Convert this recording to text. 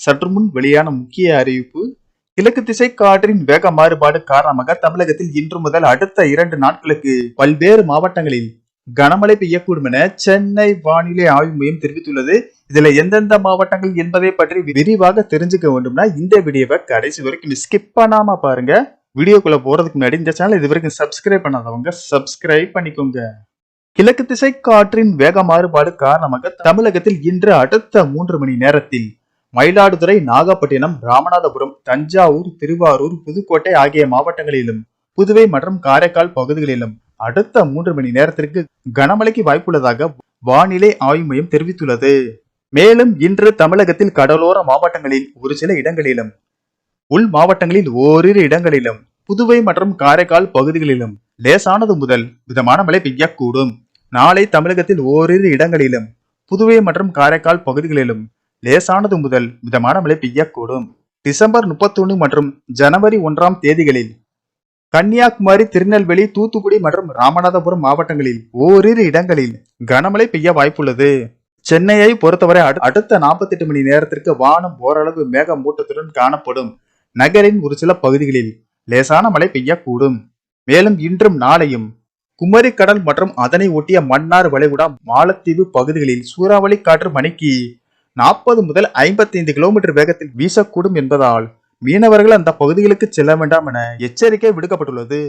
சற்று முன் வெளியான முக்கிய அறிவிப்பு கிழக்கு திசை காற்றின் வேக மாறுபாடு காரணமாக தமிழகத்தில் இன்று முதல் அடுத்த இரண்டு நாட்களுக்கு பல்வேறு மாவட்டங்களில் கனமழை பெய்யக்கூடும் என சென்னை வானிலை ஆய்வு மையம் தெரிவித்துள்ளது. இதுல எந்தெந்த மாவட்டங்கள் என்பதை பற்றி விரிவாக தெரிஞ்சுக்க வேண்டும்னா இந்த வீடியோவை கடைசி வரைக்கும் ஸ்கிப் பண்ணாம பாருங்க. வீடியோக்குள்ள போறதுக்கு முன்னாடி இந்த சேனல் இது வரைக்கும் சப்ஸ்கிரைப் பண்ணாதவங்க சப்ஸ்கிரைப் பண்ணிக்கோங்க. கிழக்கு திசை காற்றின் வேக மாறுபாடு காரணமாக தமிழகத்தில் இன்று அடுத்த மூன்று மணி நேரத்தில் மயிலாடுதுறை நாகப்பட்டினம் ராமநாதபுரம் தஞ்சாவூர் திருவாரூர் புதுக்கோட்டை ஆகிய மாவட்டங்களிலும் புதுவை மற்றும் காரைக்கால் பகுதிகளிலும் அடுத்த மூன்று மணி நேரத்திற்கு கனமழைக்கு வாய்ப்புள்ளதாக வானிலை ஆய்வு மையம் தெரிவித்துள்ளது. மேலும் இன்று தமிழகத்தில் கடலோர மாவட்டங்களில் ஒரு சில இடங்களிலும் உள் மாவட்டங்களில் ஓரிரு இடங்களிலும் புதுவை மற்றும் காரைக்கால் பகுதிகளிலும் லேசானது முதல் மிதமான மழை பெய்யக்கூடும். நாளை தமிழகத்தில் ஓரிரு இடங்களிலும் புதுவை மற்றும் காரைக்கால் பகுதிகளிலும் லேசானது முதல் மிதமான மழை பெய்யக்கூடும். டிசம்பர் முப்பத்தொன்னு மற்றும் ஜனவரி ஒன்றாம் தேதிகளில் கன்னியாகுமரி திருநெல்வேலி தூத்துக்குடி மற்றும் ராமநாதபுரம் மாவட்டங்களில் ஓரிரு இடங்களில் கனமழை பெய்ய வாய்ப்புள்ளது. சென்னையை பொறுத்தவரை அடு- அடுத்த 48 மணி நேரத்திற்கு வானம் ஓரளவு மேகமூட்டத்துடன் காணப்படும். நகரின் ஒரு சில பகுதிகளில் லேசான மழை பெய்யக்கூடும். மேலும் இன்றும் நாளையும் குமரி கடல் மற்றும் அதனை ஒட்டிய மன்னார் வளைகுடா மாலத்தீவு பகுதிகளில் சூறாவளி காற்று மணிக்கு நாற்பது முதல் ஐம்பத்தைந்து கிலோமீட்டர் வேகத்தில் வீசக்கூடும் என்பதால் மீனவர்கள் அந்த பகுதிகளுக்கு செல்ல வேண்டாம் என எச்சரிக்கை விடுக்கப்பட்டுள்ளது.